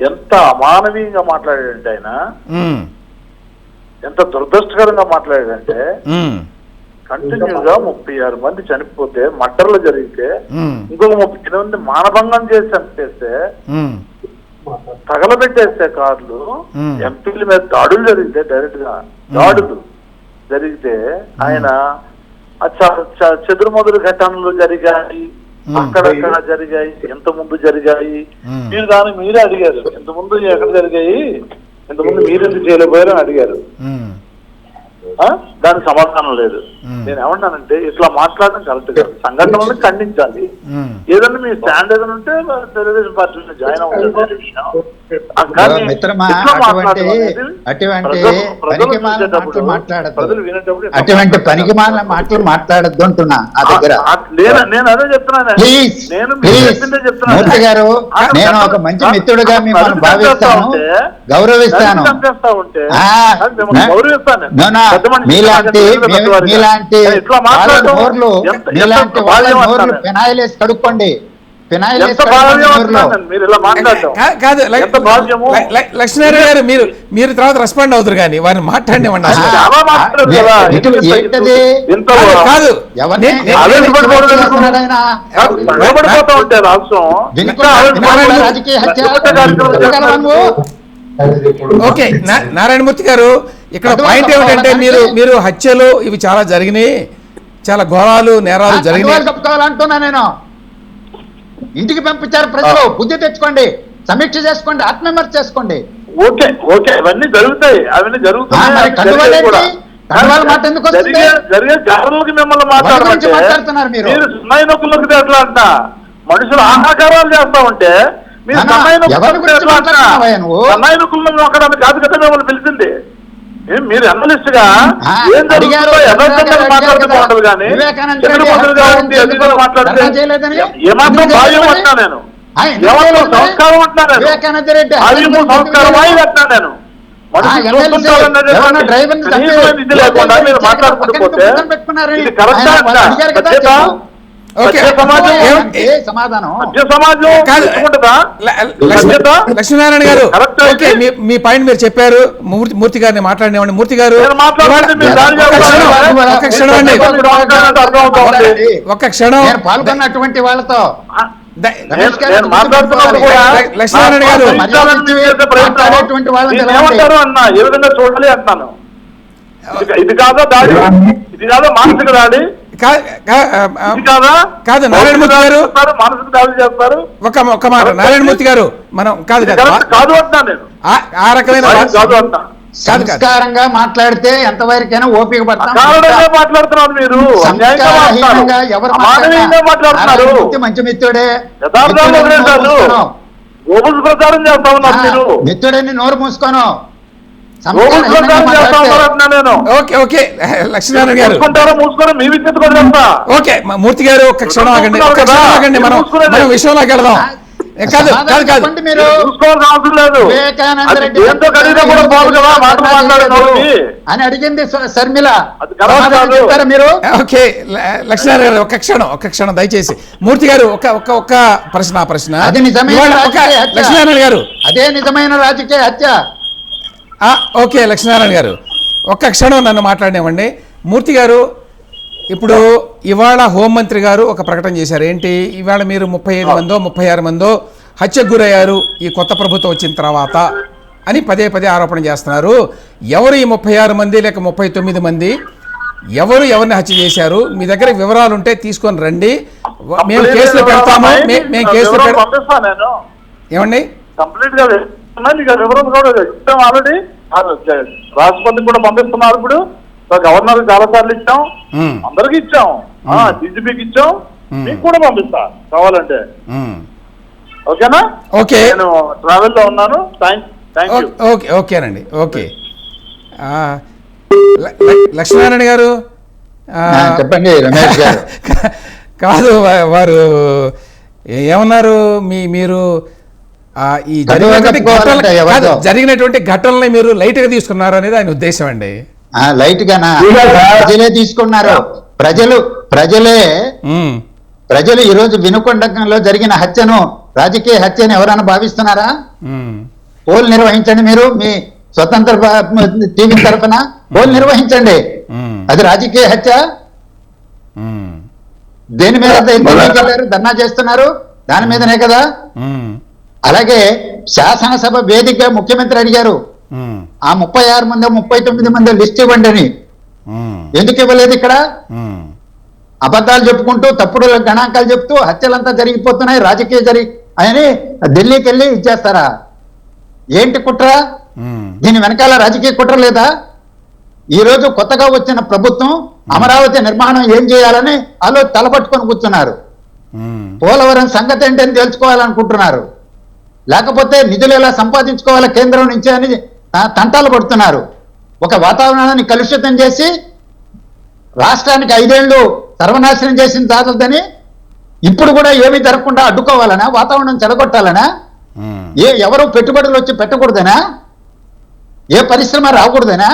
ఎంత అమానవీయంగా మాట్లాడాడంటే ఆయన ఎంత దురదృష్టకరంగా మాట్లాడాడంటే కంటిన్యూగా ముప్పై ఆరు మంది చనిపోతే మర్డర్లు జరిగితే ఇంకొక ముప్పై ఎనిమిది మానభంగం చేసి చంపేస్తే తగలబెట్టేస్తే కార్లు. ఎంపీల మీద దాడులు జరిగితే డైరెక్ట్గా దాడులు జరిగితే ఆయన చెదురుమదురు ఘటనలు జరిగాయి. అక్కడక్కడ జరిగాయి ఎంత ముందు జరిగాయి. మీరు దాన్ని మీరే అడిగారు. ఎంత ముందు ఎక్కడ జరిగాయి? ఎంత ముందు మీరు ఎందుకు చేయలేకపోయారు అని అడిగారు? దానికి సమాధానం లేదు. నేను ఏమన్నానంటే ఇట్లా మాట్లాడడం కరెక్ట్ కాదు. సంఘటనలను ఖండించాలి. ఏదన్నా మీ స్టాండ్ ఏదైనా ఉంటే తెలుగుదేశం పార్టీలో జాయిన్ అవ్వాలి అటువంటి పనికి మాల మాటలు మాట్లాడద్దు. అంటున్నా ఆ దగ్గర. నేను నేను అదే చెప్తున్నాను. ప్లీజ్ నేను మూర్తి గారు నేను ఒక మంచి మిత్రుడిగా మిమ్మల్ని భావిస్తాను. ఉంటే, గౌరవిస్తాను. గౌరవిస్తాను. మీలాంటి. మీలాంటి నోర్లు మీలాంటి వాళ్ళ నోర్లు. ఫినాయిల్ వేసి కడుక్కోండి. కాదు లక్ష్మీనారాయణ గారు మీరు మీరు తర్వాత రెస్పాండ్ అవుతారు కానీ వారిని మాట్లాడినివ్వండి కదా. రాజకీయ ఓకే నారాయణమూర్తి గారు ఇక్కడ పాయింట్ ఏమిటంటే? మీరు మీరు హత్యలు ఇవి చాలా జరిగినాయి చాలా ఘోరాలు నేరాలు జరిగినాయి. కప్పుకోవాలంటున్నా నేను. ఇంటికి పంపించారు ప్రజలు బుద్ధి తెచ్చుకోండి సమీక్ష చేసుకోండి ఆత్మవిమర్శ చేసుకోండి. ఓకే ఓకే అవన్నీ జరుగుతాయి అవన్నీ అవి కండువాలు మాట ఎందుకు వస్తుంది? జరిగే జరిగే జాతరలకి మిమ్మల్ని మాట్లాడుతున్నారు మీరు. మీరు సున్నాయి నొక్కులకి ఎట్లా అంట. మనుషులు ఆహాకారాలు చేస్తా ఉంటే కాదు కదా మిమ్మల్ని పిలిచింది. ఏం మీరు అనలిస్ట్గా ఏం అడిగారు, మాట్లాడితే కానీ చంద్రబాబు గారు? ఏమాత్రం? అంటున్నా నేను. చేయలేదని? సంస్కారం అంటున్నా నేను. గురించి సంస్కారమా ఎందుకు ఇది అంటున్నా నేను. పక్కన మాట్లాడుకుంటూ పోతే కరెక్టా లక్ష్మీనారాయణ గారు? మీ పాయింట్ మీరు చెప్పారు. మూర్తి గారిని మాట్లాడినవ్వండి మూర్తి గారు చేస్తారు. క్షణం, అండి. ఒక్క క్షణం నేను పాల్గొన్నటువంటి వాళ్ళతో. లక్ష్మీనారాయణ గారు. చూడాలి అంటున్నాను ఇది- కాదా దాడి. ఇది కాదా మానసిక దాడి. కాదా? కాదు, నారాయణమూర్తి గారు. చేస్తారు, మానసిక దాడి చేస్తారు. ఒక ఒక మాట నారాయణమూర్తి గారు మనం కాదు కాదు ఆ- ఆ రకమైన సంస్కారంగా మాట్లాడితే ఎంతవరకైనా ఓపిక పడతాం. అకారణంగా మాట్లాడుతున్నారు మీరు. అన్యాయంగా సంస్కారహీనంగా మాట్లాడుతున్నారు? ఎవరు మంచి మిత్రుడే. మిత్రుడని నోరు మూసుకోను. ఓకే లక్ష్మీనారాయణ గారు. మూర్తి గారు ఒక్క క్షణం ఆగండి ఒక్క క్షణం ఆగండి మనం మనం విషయంలోకి వెళదాం. కాదు కాదు కాదు. అని అడిగింది శర్మిల. మీరు? ఓకే లక్ష్మీనారాయణ గారు ఒక్క క్షణం ఒక్క క్షణం దయచేసి. మూర్తి గారు ఒక ఒక్క ఒక్క ప్రశ్న ఆ ప్రశ్న. అది నిజమైన ఒక. లక్ష్మీనారాయణ గారు. అదే నిజమైన రాజకీయ హత్య. ఓకే లక్ష్మీనారాయణ గారు. ఒక్క క్షణం నన్ను మాట్లాడినివ్వండి. మూర్తి గారు ఇప్పుడు ఇవాళ హోంమంత్రి గారు ఒక ప్రకటన చేశారు. ఏంటి? ఇవాళ మీరు ముప్పై ఐదు మందో ముప్పై ఆరు మందో హత్యకు గురయ్యారు ఈ కొత్త ప్రభుత్వం వచ్చిన తర్వాత అని పదే పదే ఆరోపణ చేస్తున్నారు. ఎవరు ఈ ముప్పై ఆరు మంది లేక ముప్పై తొమ్మిది మంది ఎవరు ఎవరిని హత్య చేశారు? మీ దగ్గర వివరాలు ఉంటే తీసుకొని రండి. మేము కేసులు పెడతాము. మేము కేసులు ఏమండి? కంప్లీట్ ఆ వివరం కూడా ఇస్తాం ఆల్రెడీ. రాష్ట్రపతికి కూడా పంపిస్తున్నారు ఇప్పుడు. గవర్నర్ చాలా సార్లు ఇచ్చాం అందరికి ఇచ్చాం. డీజీపీకి ఇచ్చాం. మీకు కూడా పంపిస్తా కావాలంటే. ఓకేనా? ఓకే. నేను ట్రావెల్లో ఉన్నాను ఓకే ఓకేనండి. ఓకే. లక్ష్మీనారాయణ గారు? చెప్పండి రమేష్ గారు. కాదు వారు ఏమన్నారు? మీ మీరు ఈ జరిగినటువంటి ఘటనల్ని మీరు లైట్గా తీసుకున్నారు అనేది ఆయన ఉద్దేశం అండి. ఆ, లైట్ గానా ప్రజలే తీసుకున్నారు. ప్రజలు ప్రజలే ప్రజలు ఈ రోజు వినుకొండకంలో జరిగిన హత్యను రాజకీయ హత్యని ఎవరైనా భావిస్తున్నారా? పోల్ నిర్వహించండి మీరు మీ స్వతంత్ర టీవీ తరఫున పోల్ నిర్వహించండి. అది రాజకీయ హత్య? దేని మీద ధర్నా చేస్తున్నారు? దాని మీదనే కదా? అలాగే శాసనసభ వేదిక ముఖ్యమంత్రి అడిగారు. ఆ ముప్పై ఆరు మంది ముప్పై తొమ్మిది మంది లిస్ట్ ఇవ్వండి అని. ఎందుకు ఇవ్వలేదు ఇక్కడ? అబద్ధాలు చెప్పుకుంటూ తప్పుడు గణాంకాలు చెప్తూ హత్యలంతా జరిగిపోతున్నాయి రాజకీయ జరిగి అని ఢిల్లీకి వెళ్ళి ఇచ్చేస్తారా? ఏంటి కుట్ర? దీని వెనకాల రాజకీయ కుట్ర లేదా? ఈ రోజు కొత్తగా వచ్చిన ప్రభుత్వం అమరావతి నిర్మాణం ఏం చేయాలని వాళ్ళు తలపట్టుకొని కూర్చున్నారు. పోలవరం సంగతి ఏంటని తెలుసుకోవాలనుకుంటున్నారు లేకపోతే నిధులు ఎలా సంపాదించుకోవాలా కేంద్రం నుంచి అని తంటాలు పడుతున్నారు. ఒక వాతావరణాన్ని కలుషితం చేసి రాష్ట్రానికి ఐదేళ్ళు సర్వనాశనం చేసిన చాలదని ఇప్పుడు కూడా ఏమీ జరగకుండా అడ్డుకోవాలనా? వాతావరణం చెడగొట్టాలనా? ఏ ఎవరు పెట్టుబడులు వచ్చి పెట్టకూడదనా? ఏ పరిశ్రమ రాకూడదనా?